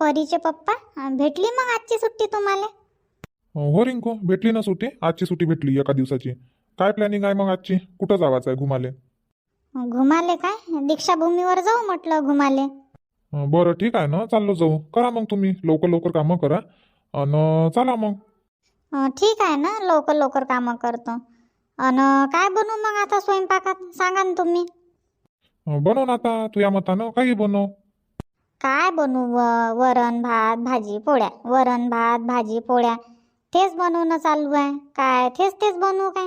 परीचे पप्पा भेटली मग आजची सुट्टी तुम्हाला? हो रिंकू भेटली ना सुट्टी. आजची सुट्टी भेटली एका दिवसाची. काय प्लॅनिंग आहे मग आजची? कुठं जावाचं आहे घुमाले? घुमाले काय? दीक्षाभूमीवर जाऊ म्हटलं घुमाले. बरं ठीक आहे ना. चाललो जाऊ. करा मग तुम्ही. लवकर लवकर कामं करा. आणि चला मग. ठीक आहे ना. लवकर लवकर कामं करतो. अन काय बनवू मग आता स्वयंपाकात? सांगा ना तुम्ही. बनव ना आता. तुझ्या मतानं काही बनव. काय बनवू व- वरण भात भाजी पोळ्या? वरण भात भाजी पोळ्या तेच बनवणं चालू आहे. काय तेच तेच बनवू काय?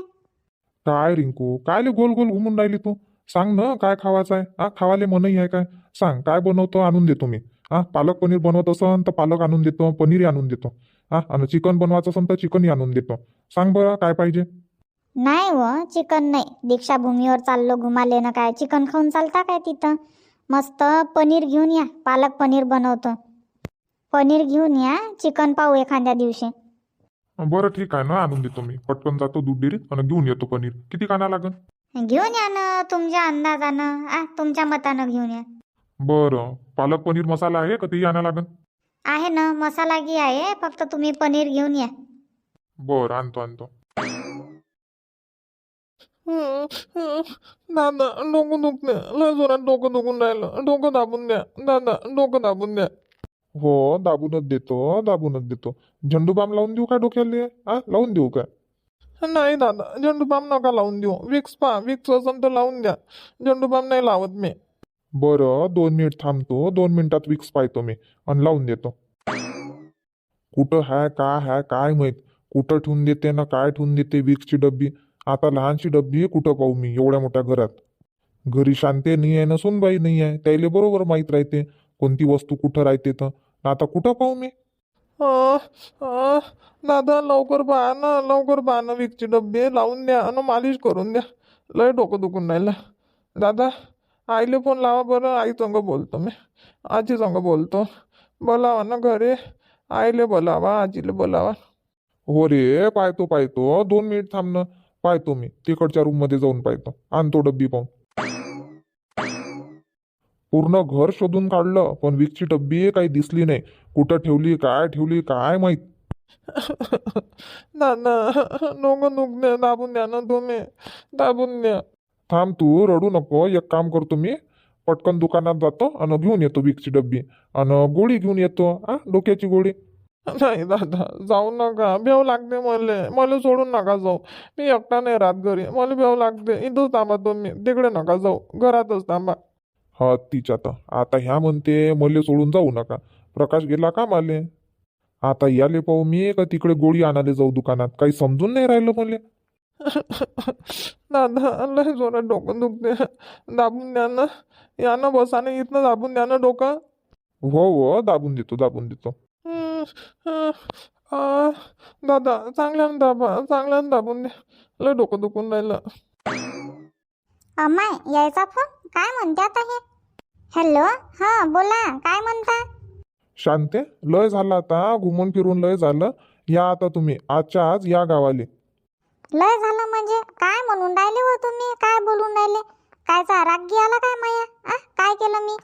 काय रिंकू? काय ले गोल गोल घुमून राहिली तू? सांग ना काय खावायचं आहे? हा खावाले मनही आहे काय? सांग काय बनवतो आणून देतो मी हा पालक पनीर बनवत असन तर पालक आणून देतो पनीरही आणून देतो. हा आणि चिकन बनवायचं असन तर चिकनही आणून देतो. सांग बरं काय पाहिजे? नाही व चिकन नाही. दीक्षाभूमीवर चाललो घुमाले ना काय? चिकन खाऊन चालता काय तिथं? मस्त पनीर घेऊन या. पालक पनीर बनवतो. पनीर घेऊन या. चिकन पाहू एखाद्या दिवशी. बरं ठीक आहे ना. आणून देतो मी. पटकन जातो दूध डेअरीत आणि घेऊन येतो पनीर. किती काना लागन? घेऊन या ना. तुमच्या अंदाजानं. आ तुमच्या मतानं घेऊन या. बरं. पालक पनीर मसाला आहे का? तेही आणा लागन? आहे ना. मसाला घी आहे. फक्त तुम्ही पनीर घेऊन या. बरं. आणतो आणतो. दादा डोकं दुखते लय जोरात डोकं दुखून राहिलं डोकं दाबून द्या दादा डोकं दाबून द्या हो दाबूनच देतो दाबूनच देतो झेंडू बाम लावून देऊ का डोक्याला हा लावून देऊ का नाही दादा झेंडू बाम नका लावून देऊ विक्स पा विक्स असेल तर लावून द्या झेंडू बाम नाही लावत मी बरं दोन मिनिट थांबतो दोन मिनिटात विक्स पाहतो मी आणि लावून देतो कुठं हाय काय हाय काय माहीत कुठं ठेवून देते ना काय ठेवून देते विक्सची डब्बी आता लहानशी डब्बी कुठं पाहू मी एवढ्या मोठ्या घरात. घरी शांती नाही आहे ना सुनबाई नाही आहे त्याला बरोबर माहीत राहते कोणती वस्तू कुठं राहते तर. आता कुठं पाहू मी? दादा लवकर पहा ना लवकर पहा ना विक्सची डब्बी लावून द्या आणि मालिश करून द्या. लय डोकं दुखून राहिलं. दादा आईले फोन लावा बरं आई संग बोलतो मी. आजी संग बोलतो. बोलावा ना घरी. आईले बोलावा आजीले बोलावा. हो रे पाहतो पाहतो. दोन मिनिट थांबणं पाहतो मी. तिकडच्या रूममध्ये जाऊन पाहतो. आणतो डब्बी पाहून. पूर्ण घर शोधून काढलं पण विकची डब्बी काही दिसली नाही. कुठं ठेवली काय ठेवली काय माहीत? दुखते दाबून द्या ना तुम्ही दाबून द्या थांब तू रडू नको. एक काम करतो मी. पटकन दुकानात जातो आणि घेऊन येतो विकची डब्बी. आणि गोळी घेऊन येतो आ डोक्याची गोळी. नाही दादा जाऊ नका. भेव लागते मला. मला सोडून नका जाऊ. मी एकटा नाही राहत घरी. मला भेव लागते. इथंच थांबा तुम्ही. तिकडे नका जाऊ. घरातच थांबा. हा तिच्या तर. आता ह्या म्हणते मले सोडून जाऊ नका. प्रकाश गेला का माले? आता याले पाहू मी का तिकडे गोळी आणायला जाऊ दुकानात? काही समजून नाही राहिलं मले. दादा लय जोरात डोकं दुखते दाबून द्या ना. या ना बसाने. इथनं दाबून द्या ना डोकं. हो हो. दाबून देतो दाबून देतो. आ, दादा चांगल्यानं दाबा चांगल्यानं दाबून द्या लय डोकं दुखून राहिलं अम्माय यायचा फोन? काय म्हणते आता हे हॅलो? हा बोला. काय म्हणता? शांते लय झालं आता. घुमून फिरून लय झालं. या आता तुम्ही. आजच्या आज या गावाले. लय झालं म्हणजे? काय म्हणून राहिले हो तुम्ही? काय बोलून राहिले? कायचा राग आला काय माया? आ? काय केलं मी?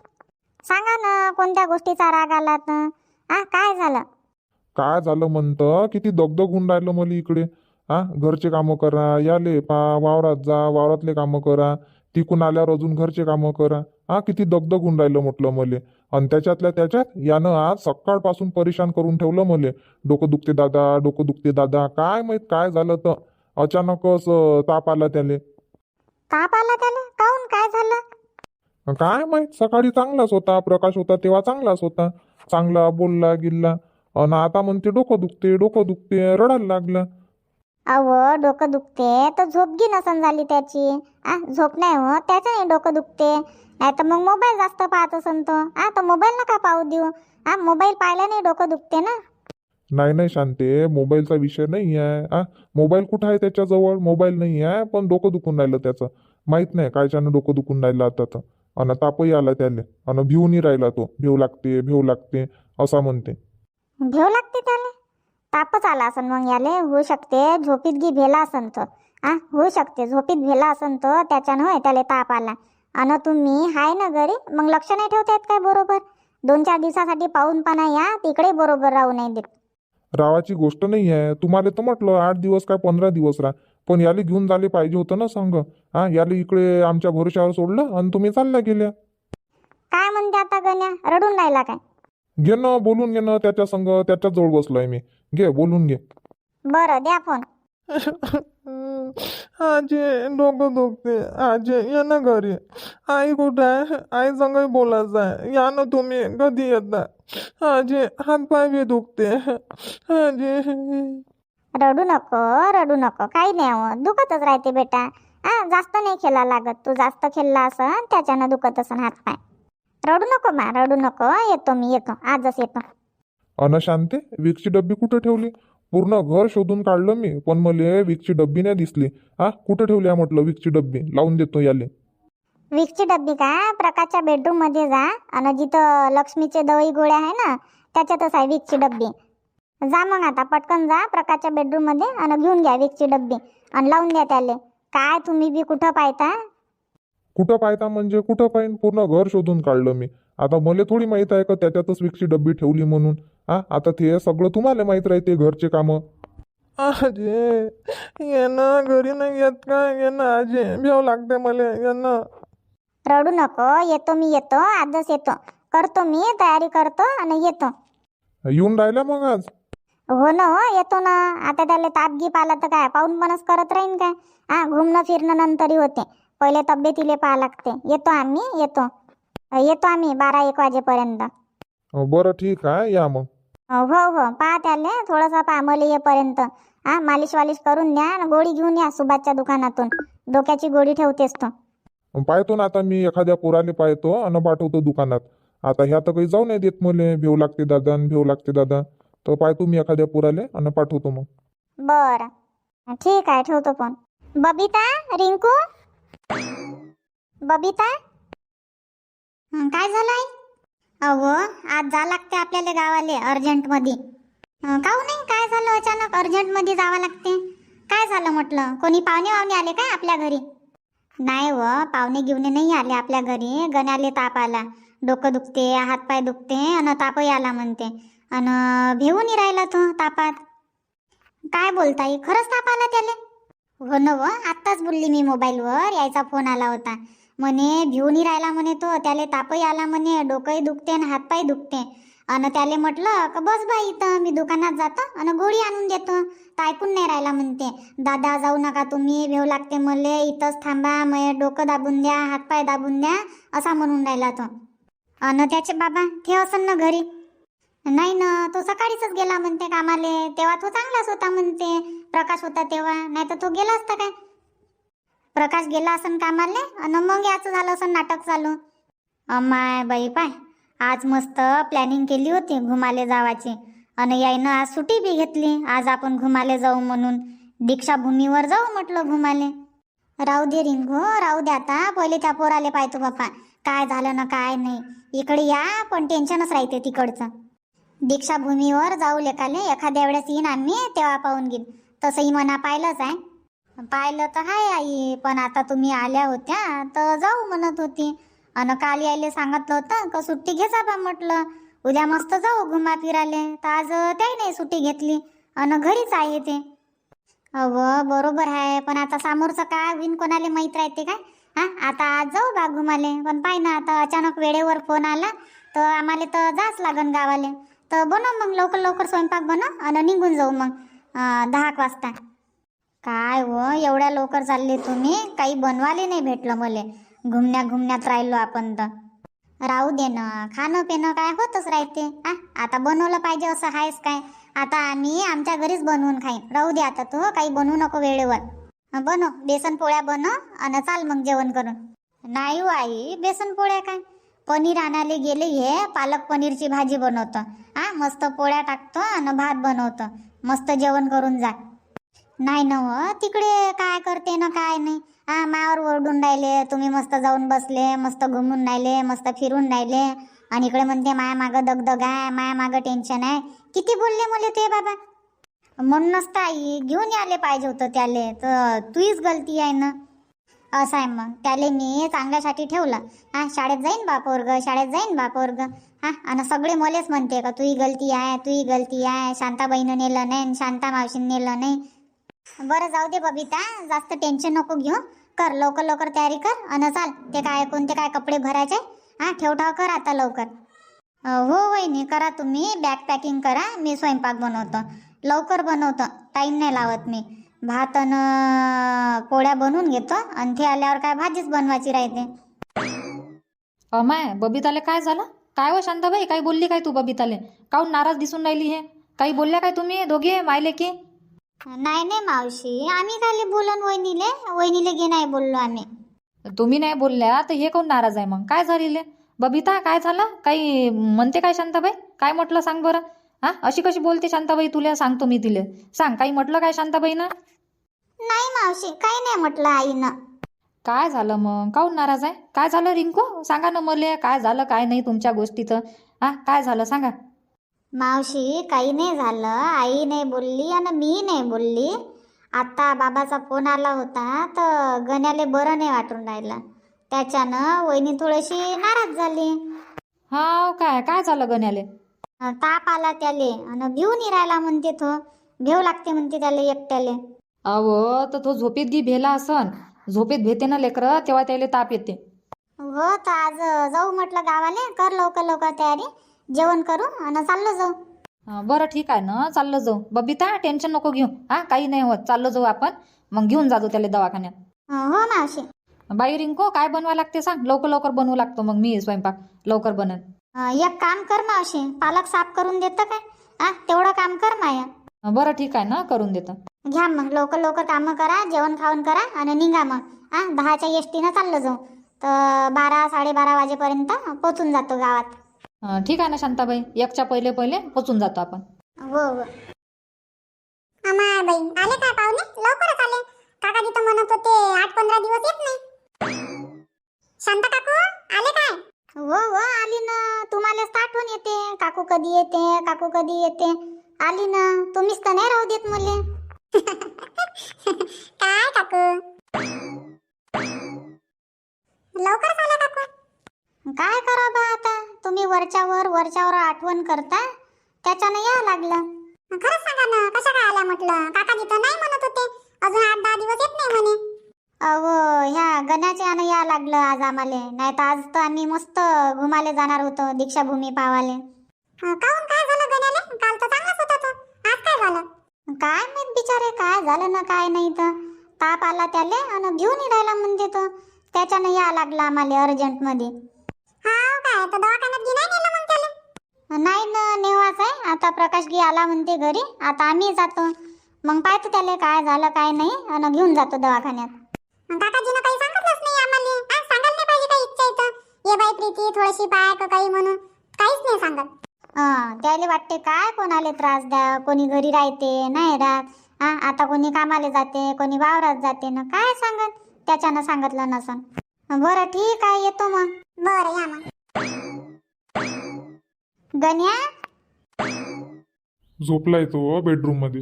सांगा ना कोणत्या गोष्टीचा राग आला तर? आ काय झालं? काय झालं म्हणतं? किती दगदग होऊन राहिलं मला इकडे. हा घरचे कामं करा याले पा वावरात जा वावरातले कामं करा तिकून आल्यावर अजून घरचे कामं करा. हा किती दगदग होऊन राहिलं म्हटलं मले. आणि त्याच्यातल्या त्याच्यात यानं आज सकाळपासून परेशान करून ठेवलं मले. डोकं दुखते दादा डोकं दुखते दादा. काय माहीत काय झालं तर अचानकच अं, ताप आला त्याले. ताप आला त्याला? काय माहीत? सकाळी चांगलाच होता प्रकाश होता तेव्हा चांगलाच होता. चांगला बोलला गिल्ला. आणि आता म्हणते डोकं दुखते डोकं दुखते रडायला लागला. अव डोकं दुखते तर झोपगी नसन झाली त्याची. आ झोप नाही हो त्याचं नाही डोकं दुखते. नाही तर मग मोबाईल जास्त पाहत असन तो. आ तर मोबाईल नका पाहू देऊ. आ मोबाईल पाहिल्याने नाही डोकं दुखते ना? नाही नाही शांते मोबाईलचा विषय नाही आहे. आ मोबाईल कुठं आहे त्याच्याजवळ? मोबाईल नाही आहे पण डोकं दुखून राहिलं त्याचं. माहीत नाही कायच्यानं डोकं दुखून राहिलं आता तर. आणि तापही आला त्याले. आणि भिवूनही राहिला तो. भिव लागते भिव लागते असा म्हणते. भेव लागते त्याला? तापच आला असन मग याले? होऊ शकते. झोपीत गी भेला असन तो आ? होऊ शकते. झोपीत भेला असन तो त्याच्यानं होय त्याला ताप आला. अन तुम्ही हाय ना घरी? मग लक्ष नाही ठेवता येत काय बरोबर? दोन चार दिवसासाठी पाहून पाना या तिकडे बरोबर राहू नाही देत. रावाची गोष्ट नाही आहे. तुम्हाला तर म्हटलं आठ दिवस काय पंधरा दिवस राहा. पण याला घेऊन झाले पाहिजे होतं ना संघ. हा याला इकडे आमच्या भरोशावर सोडलं आणि तुम्ही चालल्या गेल्या. काय म्हणते आता गण्या? रडून राहिला काय? घे ना बोलून घे ना त्याच्या संग त्याच्याजवळ बसलोय मी. घे बोलून घे. बरं द्या फोन आजी डोकं दुखते आजी ये ना घरी. आई कुठं आहे? आई संग बोलायचं आहे. या ना तुम्ही कधी येता आजी हातपाय बी दुखते आजी. रडू नको रडू नको. काही नाही हो दुखतच राहते बेटा. हा जास्त नाही खेळा लागत. तू जास्त खेळला असन त्याच्यानं दुखत असन हातपाय रडू नको मा रडू नको. येतो मी येतो. आजच येतो. अन शांते विकची डब्बी कुठं ठेवली? पूर्ण घर शोधून काढलं मी पण मला विकची डब्बी नाही दिसली. हा कुठं ठेवली आहे म्हटलं विकची डब्बी? लावून देतो याले. विक्सची डब्बी का? प्रकाशच्या बेडरूममध्ये जा. आणि जिथं लक्ष्मीचे दवाई गोळ्या आहे ना त्याच्यातच आहे विक्सची डब्बी. जा मग आता पटकन जा प्रकाशच्या बेडरूममध्ये आणि घेऊन घ्या विक्सची डब्बी. आणि लावून द्या त्याले. काय तुम्ही बी कुठं पाहता? कुठं पाहता म्हणजे कुठं पाहिन पूर्ण घर शोधून काढलं मी. आता मला थोडी माहीत आहे का त्याच्यातच विकची डब्बी ठेवली म्हणून? हा आता ते सगळं तुम्हाला माहीत राहते घरचे कामं. आजी ये ना घरी नाही येत का? ये ना आजी भेव लागते मला ये ना रडू नको येतो मी येतो आजच येतो. करतो मी तयारी करतो आणि येतो. येऊन राहिल्या मग आज? हो ना हो येतो ना. आता त्याला ताप गीप आला तर काय पाहून पणच करत राहीन काय? हा घुमणं फिरणं नंतरही होते. पहिले तब्येतीले पाहा लागते. येतो आम्ही येतो. येतो आम्ही बारा एक वाजेपर्यंत. अं, बरं ठीक आहे या मग. हो हो. पहा त्याले थोडंसं पहा मला येईपर्यंत. हा मालिश वालिश करून द्या आणि गोळी घेऊन या सुभाषच्या दुकानातून. डोक्याची गोळी ठेवतेस तो. पाहतो ना आता मी एखाद्या पोराले पाहतो आणि पाठवतो दुकानात. आता ह्या तर काही जाऊ नाही देत मले. भेव लागते दादा भेव लागते दादा. तर पाहतो मी एखाद्या पुराले आणि पाठवतो मग. बरं. ठीक आहे ठेवतो फोन. बबिता रिंकू? बबिता? हं, काय झालं आई अहो आज जा लागते आपल्याला गावाले अर्जंटमध्ये. हं, काहू नाही काय झालं? अचानक अर्जंटमध्ये जावं लागते. काय झालं म्हटलं? कोणी पाहुणे वावणे आले काय आपल्या घरी? नाही व पाहुणे घेऊन नाही आले आपल्या घरी. गण्याले ताप आला. डोकं दुखते हातपाय दुखते आणि तापही आला म्हणते. आणि भिवून राहिला तो तापात. काय बोलताय? खरंच ताप आला त्याले? हो न व आत्ताच बोलली मी मोबाईलवर यायचा फोन आला होता. म्हणे भिवूनही राहिला म्हणे तो त्याले तापही आला म्हणे डोकंही दुखते आणि हातपाय दुखते. आणि त्याले म्हटलं का बस बाई इथं मी दुकानात जातो आणि गोळी आणून देतो. तर ऐकून नाही राहिला म्हणते. दादा जाऊ नका तुम्ही भेव लागते मले इथंच थांबा मग डोकं दाबून द्या हातपाय दाबून द्या असा म्हणून राहिला तो. अन त्याचे बाबा ठेव असन ना घरी. नाही ना तो सकाळीच गेला म्हणते कामाले. तेव्हा तो चांगलाच होता म्हणते. प्रकाश होता तेव्हा. नाही तर तो गेला असता काय? प्रकाश गेला असन कामाले आणि मग याचं झालं असं नाटक चालू. अम्माय बाई पाय. आज मस्त प्लॅनिंग केली होती घुमाले जावाची. आणि यायनं आज सुट्टी बी घेतली. आज आपण घुमाले जाऊ म्हणून. दीक्षाभूमीवर जाऊ म्हटलं घुमाले. राहू दे रिंगू हो, राहू दे आता. पहिले त्या पोराले पाहतो बापा काय झालं ना काय नाही. इकडे या पण टेन्शनच राहते तिकडचं. दीक्षाभूमीवर जाऊ लेखाले एखाद्या वेळेस येईन आम्ही तेव्हा पाहून घेईन. तसंही मना पाहिलंच आहे. पाहिलं तर हाय आई पण आता तुम्ही आल्या होत्या तर जाऊ म्हणत होती. अन काल यायले सांगितलं होतं का सुट्टी घे बा म्हटलं. उद्या मस्त जाऊ घुमा फिराले तर आज त्याही नाही सुट्टी घेतली. अन घरीच आहे ते. अव बरोबर आहे पण आता समोरचं काय विन कोणाला माहीत राहते काय? हा आता आज जाऊ बा घुमाले. पण पाय ना आता अचानक वेळेवर फोन आला तर आम्हाला तर जाच लागन गावाले. तर बनव मग लवकर लवकर स्वयंपाक बनव आणि निघून जाऊ मग दहा एक वाजता. काय व एवढ्या लवकर चालले तुम्ही? काही बनवाले नाही भेटलं मले. घुमण्या घुमण्यात राहिलो आपण तर. राहू दे ना खाणं पिणं काय होतच राहते. आ आता बनवलं पाहिजे असं आहेच काय? आता आम्ही आमच्या घरीच बनवून खाईन. राहू दे आता तू काही बनवू नको वेळेवर. बनव बेसन पोळ्या बनव आणि चाल मग जेवण करून. नाही हो आई बेसन पोळ्या काय? पनीर आणायला गेले हे पालक पनीरची भाजी बनवतो. हा मस्त पोळ्या टाकतो आणि भात बनवतो. मस्त जेवण करून जा. नाही ना हो तिकडे काय करते ना काय नाही. हा मायावर ओरडून राहिले तुम्ही मस्त जाऊन बसले मस्त घुमून राहिले मस्त फिरून राहिले. आणि इकडे म्हणते माया मागं दगदग आहे माया मागं टेन्शन आहे. किती बोलले मुले ते बाबा? म्हणूनच तर आई घेऊन यायला पाहिजे होतं त्याले. तर तुझीच गलती आहे ना. असं आहे मग. त्याले मी चांगल्यासाठी ठेवलं. हा शाळेत जाईन बा पोरग शाळेत जाईन बा पोरग हा आणि सगळे मलेच म्हणते का तुही गलती आहे तुही गलती आहे शांताबाईनं नेलं नाही आणि शांता मावशीनं नेलं नाही. बरं जाऊ दे बबिता जास्त टेन्शन नको घेऊ. कर लवकर लवकर तयारी कर आणि चाल ते काय कोणते काय कपडे भरायचे? हा ठेव ठाव कर आता लवकर. हो वहिनी करा तुम्ही बॅग पॅकिंग करा. मी स्वयंपाक बनवतो. लवकर बनवतो. टाईम नाही लावत मी. भात आणि पोळ्या बनवून घेतो. आणि ते आल्यावर काय भाजीच बनवायची राहते. अमाय बबिताले काय झालं? काय हो शांताबाई? काही बोलली काय तू बबिताले? काहून नाराज दिसून राहिली हे? काही बोलल्या काय तुम्ही दोघे मायले की? नाही नाही मावशी. आम्ही खाली बोलून वहिनीले वहिनीले घे नाही बोललो आम्ही. तुम्ही नाही बोलल्या तर हे कोण नाराज आहे मग? काय झालेले? बबिता काय झालं? काही म्हणते काय शांताबाई? काय म्हटलं सांग बरं. हा? अशी कशी बोलते शांताबाई तुला? सांगतो मी तिले. सांग काही म्हटलं काय शांताबाईनं? नाही मावशी काही नाही म्हटलं आईनं. काय झालं मग? काहून नाराज आहे? काय झालं रिंकू? सांगा ना मले काय झालं काय नाही तुमच्या गोष्टीचं. हा काय झालं सांगा. मावशी काही नाही झालं. आई नाही बोलली आणि मी नाही बोलली. आता बाबाचा फोन आला होता तर गण्याले बरं नाही वाटून राहिलं. त्याच्यानं वहिनी थोडीशी नाराज झाली. हा काय काय झालं गण्याले? अं, ताप आला त्याले आणि भिवून राहिला म्हणते तो. भेव लागते म्हणते त्याला एकट्याले. अहो तर तो झोपेत गी भेला असन. झोपेत भेते ना लेकरं तेव्हा त्याला ताप येते. हो तर आज जाऊ म्हटलं गावाले. कर लवकर लवकर तयारी. जेवण करू आणि चाललो जाऊ. बरं ठीक आहे ना. चाललं जाऊ. बबिता टेन्शन नको घेऊ. हा काही नाही होत. चाललो जाऊ आपण. मग घेऊन जातो त्याला दवाखान्यात. अं, हो मावशी बाई रिंको काय बनवा लागते सांग. लवकर लवकर बनवू लागतो मग मी स्वयंपाक. लवकर बनन. अं, एक काम कर मावशी पालक साफ करून देतं काय? हा तेवढं काम कर माया. बरं ठीक आहे ना. करून देतो. घ्या मग. लवकर लवकर कामं करा जेवण खाऊन करा आणि निघा मग. हा दहाच्या एसटीनं चाललं जाऊ. तर बारा साडेबारा वाजेपर्यंत पोचून जातो गावात. हं, ठीक आहे ना शांताबाई? एकच्या पहिले पहिले पोचून जातो आपण. हो हो. बाई आले काय पाहुणे? लवकरच आले. काका तिथं म्हणत होते आठ पंधरा दिवस येत नाही. शांता काकू आले काय? हो हो आली ना. तुम्हालाच तर आठवण येते. काकू कधी येते काकू कधी येते. आली ना. तुम्हीच तर नाही राहू देत मुले. काय काकू? लवकर आला काकू. काय करा बा आता? तुम्ही वरच्यावर वरच्यावर आठवण करता? त्याच्यानं या लागलं. खरंच सांगा ना कशा काय आल्या म्हटलं? काका तिथं नाही म्हणत होते. अजून आठ दहा दिवस येत नाही म्हणे. अहो ह्या गण्याच्या यानं या लागलं आज आम्हाला. नाही तर आज तर आम्ही मस्त घुमाले जाणार होतो दीक्षाभूमी पावाले. काहून? काय झालं गण्याले? काल तर चांगलाच होता तो. आज काय झालं? काय माहीत बिचारे काय झालं ना काय नाही तर. ताप आला त्याले आणि घेऊन राहिला म्हणते तो. त्याच्यानं या लागला आम्हाला अर्जंटमध्ये नाही ना नेवाच आहे. आता प्रकाशगी आला म्हणते घरी. आता आम्ही जातो. मग पाहतो त्याला काय झालं काय नाही आणि घेऊन जातो दवाखान्यात. काकाजीनं काही सांगितलंच नाही आम्हाला. सांगायला नाही पाहिजे काही इच्छा इथं? ये बाई प्रीती थोडीशी पाय का काही म्हणून. काहीच नाही सांगत. त्याला वाटते काय कोणाला त्रास द्या कोणी घरी राहते नाही राहत. हा आता कोणी कामाला जाते कोणी वावरात जाते ना काय सांगत? त्याच्यानं सांगितलं नसन. बरं ठीक आहे येतो मग. बरं या मग. गण्या? झोपलाय तो बेडरूममध्ये.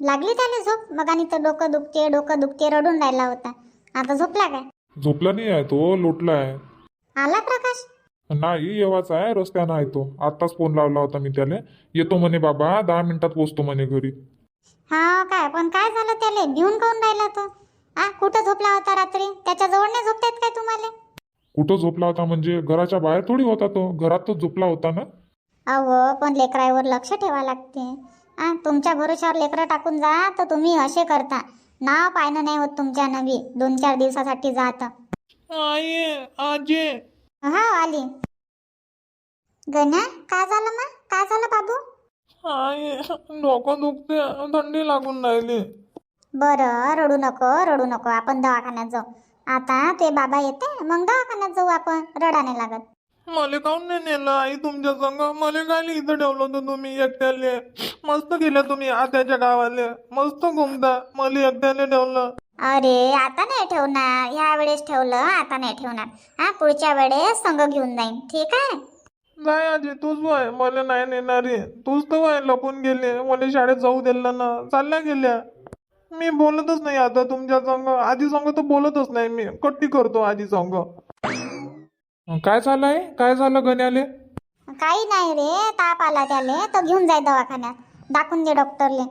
लागली त्याला झोप? मग आणि तर डोकं दुखते डोकं दुखते रडून राहिला होता. आता झोपला काय? झोपला नाही आहे तो लोटला आहे. आला प्रकाश? नाही येवाचा आहे रस्त्यानं आहे तो. आत्ताच फोन लावला होता मी त्याला. येतो म्हणे बाबा दहा मिनिटात पोचतो म्हणे घरी. हा काय? पण काय झालं त्याला? भिवून काऊन राहिला तो? आ कुठं झोपला होता रात्री? त्याच्याजवळ नाही झोपतायत काय तुम्हाला? कुठं झोपला होता म्हणजे? घराच्या बाहेर थोडी होता तो. घरातच झोपला होता ना? अहो पण लेकरावर लक्ष ठेवा लागते. आ तुमच्या भरोश्यावर लेकरं टाकून जा तर तुम्ही असे करता. नाव पाहणं नाही होत तुमच्या नवी. दोन चार दिवसासाठी जात. आई आजी हा आली. गण्या काय झालं मग? काय झालं बाबू? आई डोकं दुखते थंडी लागून राहिली. बरं रडू नको रडू नको. आपण दवाखान्यात जाऊ. आता ते बाबा येते मग दवाखान्यात जाऊ आपण. रडा नाही लागत. मला काऊन नाही नेलं? आई तुमच्या संग मला काय इथं ठेवलं होतं तुम्ही एकट्याले? मस्त गेल्या तुम्ही आत्याच्या गावाले. मस्त घुमता. मला एकट्याले ठेवलं. अरे आता नाही ठेवणार. ह्या वेळेस ठेवलं आता नाही ठेवणार. हा पुढच्या वेळेस संग घेऊन जाईन. ठीक आहे? नाही आजी तूच वय. मला नाही नेणारी तूच तर वय लपून गेले. मला शाळेत जाऊ दिलं ना. चालल्या गेल्या. मी बोलतच नाही आता तुमच्या संग आजी संग तर बोलतच नाही मी. कट्टी करतो आजी संग काय झालंय? काय झालं गण्याले? काही नाही रे. ताप आला त्याले. तर घेऊन जाय दवाखान्यात. दाखवून दे डॉक्टरले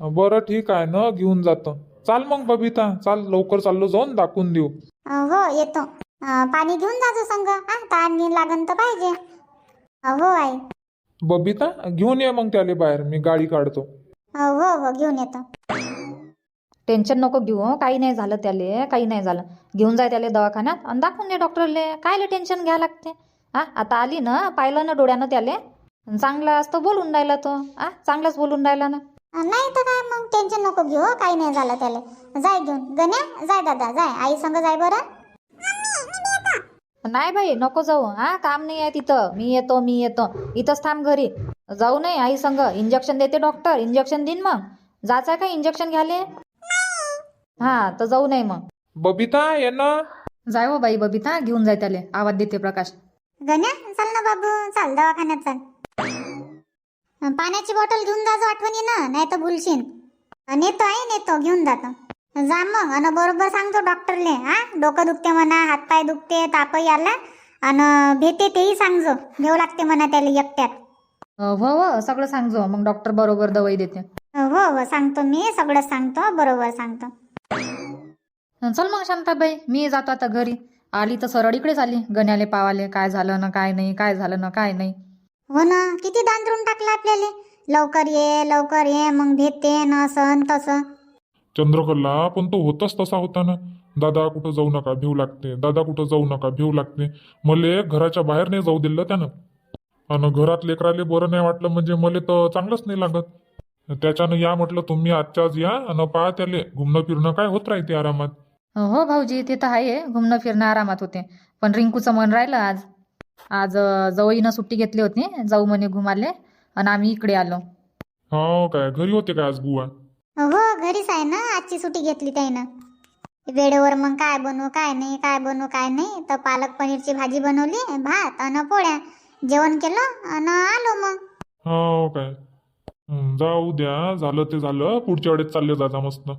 बरं ठीक आहे ना. घेऊन जातो. चाल मग बबिता चाल लवकर चाललो जाऊन दाखवून देऊ. अं, हो येतो. अं, पाणी घेऊन जाजो संग. हा ताण गिन लागन तर पाहिजे. अं, हो आई. बबिता घेऊन ये मग त्याले बाहेर. मी गाडी काढतो. अं, हो हो घेऊन येतो. टेन्शन नको घेऊ हं. काही नाही झालं त्याले काही नाही झालं. घेऊन जाय त्याले दवाखान्यात आणि दाखवून दे डॉक्टरले. कायले टेन्शन घ्या लागते? हा आता आली ना पाहिलं ना डोळ्यानं त्याले. चांगला असतं बोलून राहिला तो. हा चांगलाच बोलून राहिला ना. अं, नाही तर काय मग टेन्शन नको घेऊ हो, काही नाही झालं त्याले. जाय घेऊन. गण्या जाय दादा जाय. आई संग जाय बरं. नाही बाई नको जाऊ हा. काम नाही आहे तिथं. मी येतो मी येतो. इथंच थांब घरी. जाऊ नाही आई संग. इंजेक्शन देते डॉक्टर इंजेक्शन देईन मग. जायचं का इंजेक्शन घ्याले हा तर जाऊ नाही मग. बबिता ये ना. जाय हो बाई बबिता. घेऊन जाय त्याले. आवाज देते प्रकाश. गण्या चल ना बाबू. चाल दवाखान्यात चाल. पाण्याची बॉटल घेऊन जाजो आठवणी ना नाही तर भुलशीन नेतो आहे नेतो घेऊन जातो. जा मग आणि बरोबर सांगतो डॉक्टरले हा? डोकं दुखते म्हणा हातपाय दुखते तापही आला आणि भेटे तेही सांगजो. घेऊ लागते म्हणा त्याला एकट्यात. हो हो सगळं सांगजो. मग डॉक्टर बरोबर दवाई देते. हो हो सांगतो मी सगळं सांगतो बरोबर सांगतो. चल मग शांताबाई मी जातो आता घरी. आली तर सरळ इकडेच आली. गण्याले पावाले काय झालं ना काय नाही काय झालं ना काय नाही. हो ना किती दांदरून टाकलं आपल्याला? लवकर ये लवकर ये मग भेटते न न तसं. चंद्रकला पण तो होतच तसा होता ना. दादा कुठं जाऊ नका भिऊ लागते. दादा कुठं जाऊ नका भिऊ लागते. मले घराच्या बाहेर नाही जाऊ दिलं त्यानं. आणि घरात लेकराले बरं नाही वाटलं म्हणजे मले तर चांगलंच नाही लागत. त्याच्यानं या म्हटलं तुम्ही आजच्या आज या आणि पहा त्याले घुमणं फिरणं काय होत राहते आरामात. हो भाऊजी ते तर आहे घुमणं फिरणं आरामात होते. पण रिंकूचं मन राहिलं आज. आज अं, जवळीनं सुट्टी घेतली होती. जाऊ म्हणे घुमाले. आणि आम्ही इकडे आलो. हो काय? घरी होते काय आज बुवा? हो घरीच आहे ना. आजची सुट्टी घेतली त्यानं वेळेवर मग काय बनवू काय नाही काय बनवू काय नाही. तर पालक पनीरची भाजी बनवली भात आणि पोळ्या. जेवण केलं आणि आलो मग. हो काय? हं, जाऊ द्या. झालं ते झालं. पुढच्या वेळेस चालले जाता मस्त.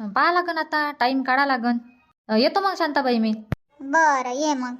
पाहा लागन आता. टाइम काढा लागन. अं, येतो मग शांताबाई मी. बरं ये मग.